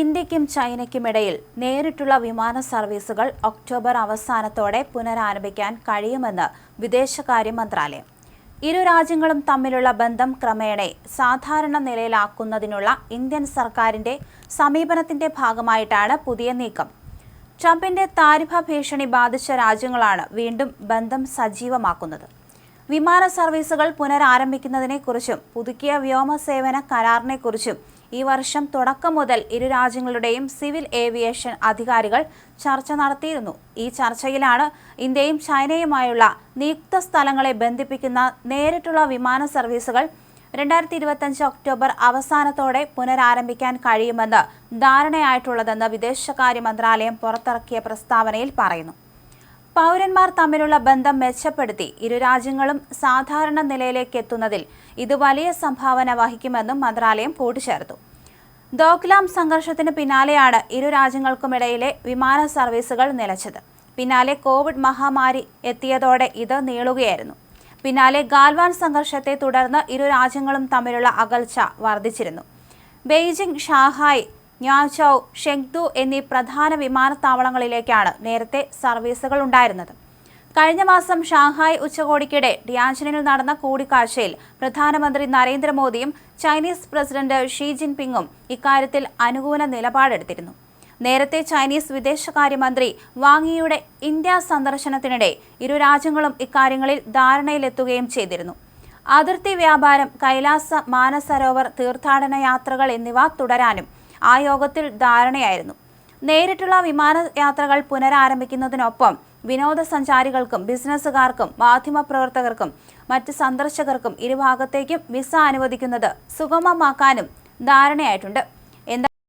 ഇന്ത്യക്കും ചൈനയ്ക്കുമിടയിൽ നേരിട്ടുള്ള വിമാന സർവീസുകൾ ഒക്ടോബർ അവസാനത്തോടെ പുനരാരംഭിക്കാൻ കഴിയുമെന്ന് വിദേശകാര്യ മന്ത്രാലയം. ഇരു രാജ്യങ്ങളും തമ്മിലുള്ള ബന്ധം ക്രമേണ സാധാരണ നിലയിലാക്കുന്നതിനുള്ള ഇന്ത്യൻ സർക്കാരിന്റെ സമീപനത്തിന്റെ ഭാഗമായിട്ടാണ് പുതിയ നീക്കം. ട്രംപിന്റെ താരിഫ ഭീഷണി ബാധിച്ച രാജ്യങ്ങളാണ് വീണ്ടും ബന്ധം സജീവമാക്കുന്നത്. വിമാന സർവീസുകൾ പുനരാരംഭിക്കുന്നതിനെക്കുറിച്ചും പുതുക്കിയ വ്യോമസേവന കരാറിനെക്കുറിച്ചും ഈ വർഷം തുടക്കം മുതൽ ഇരു രാജ്യങ്ങളുടെയും സിവിൽ ഏവിയേഷൻ അധികാരികൾ ചർച്ച നടത്തിയിരുന്നു. ഈ ചർച്ചയിലാണ് ഇന്ത്യയും ചൈനയുമായുള്ള നിയുക്ത സ്ഥലങ്ങളെ ബന്ധിപ്പിക്കുന്ന നേരിട്ടുള്ള വിമാന സർവീസുകൾ രണ്ടായിരത്തി ഇരുപത്തഞ്ച് ഒക്ടോബർ അവസാനത്തോടെ പുനരാരംഭിക്കാൻ കഴിയുമെന്ന് ധാരണയായിട്ടുള്ളതെന്ന് വിദേശകാര്യ മന്ത്രാലയം പുറത്തിറക്കിയ പ്രസ്താവനയിൽ പറയുന്നു. പൗരന്മാർ തമ്മിലുള്ള ബന്ധം മെച്ചപ്പെടുത്തി ഇരു രാജ്യങ്ങളും സാധാരണ നിലയിലേക്ക് എത്തുന്നതിൽ ഇത് വലിയ സംഭാവന വഹിക്കുമെന്നും മന്ത്രാലയം കൂട്ടിച്ചേർത്തു. ദോക്ലാം സംഘർഷത്തിന് പിന്നാലെയാണ് ഇരു രാജ്യങ്ങൾക്കുമിടയിലെ വിമാന സർവീസുകൾ നിലച്ചത്. പിന്നാലെ കോവിഡ് മഹാമാരി എത്തിയതോടെ ഇത് നീളുകയായിരുന്നു. പിന്നാലെ ഗാൽവാൻ സംഘർഷത്തെ തുടർന്ന് ഇരു രാജ്യങ്ങളും തമ്മിലുള്ള അകൽച്ച വർദ്ധിച്ചിരുന്നു. ബെയ്ജിംഗ് ഷാഹായ് ന്യാചൌ ഷെങ്ദു എന്നീ പ്രധാന വിമാനത്താവളങ്ങളിലേക്കാണ് നേരത്തെ സർവീസുകൾ ഉണ്ടായിരുന്നത്. കഴിഞ്ഞ മാസം ഷാങ്ഹായ് ഉച്ചകോടിക്കിടെ ഡിയാഞ്ചനിൽ നടന്ന കൂടിക്കാഴ്ചയിൽ പ്രധാനമന്ത്രി നരേന്ദ്രമോദിയും ചൈനീസ് പ്രസിഡന്റ് ഷീ ജിൻപിങ്ങും ഇക്കാര്യത്തിൽ അനുകൂല നിലപാടെടുത്തിരുന്നു. നേരത്തെ ചൈനീസ് വിദേശകാര്യമന്ത്രി വാങ്ങിയുടെ ഇന്ത്യ സന്ദർശനത്തിനിടെ ഇരു രാജ്യങ്ങളും ഇക്കാര്യങ്ങളിൽ ധാരണയിലെത്തുകയും ചെയ്തിരുന്നു. അതിർത്തി വ്യാപാരം കൈലാസ മാനസരോവർ തീർത്ഥാടന യാത്രകൾ എന്നിവ തുടരാനും ആ യോഗത്തിൽ ധാരണയായിരുന്നു. നേരിട്ടുള്ള വിമാനയാത്രകൾ പുനരാരംഭിക്കുന്നതിനൊപ്പം വിനോദസഞ്ചാരികൾക്കും ബിസിനസ്സുകാർക്കും മാധ്യമപ്രവർത്തകർക്കും മറ്റ് സന്ദർശകർക്കും ഇരുഭാഗത്തേക്കും വിസ അനുവദിക്കുന്നത് സുഗമമാക്കാനും ധാരണയായിട്ടുണ്ട്.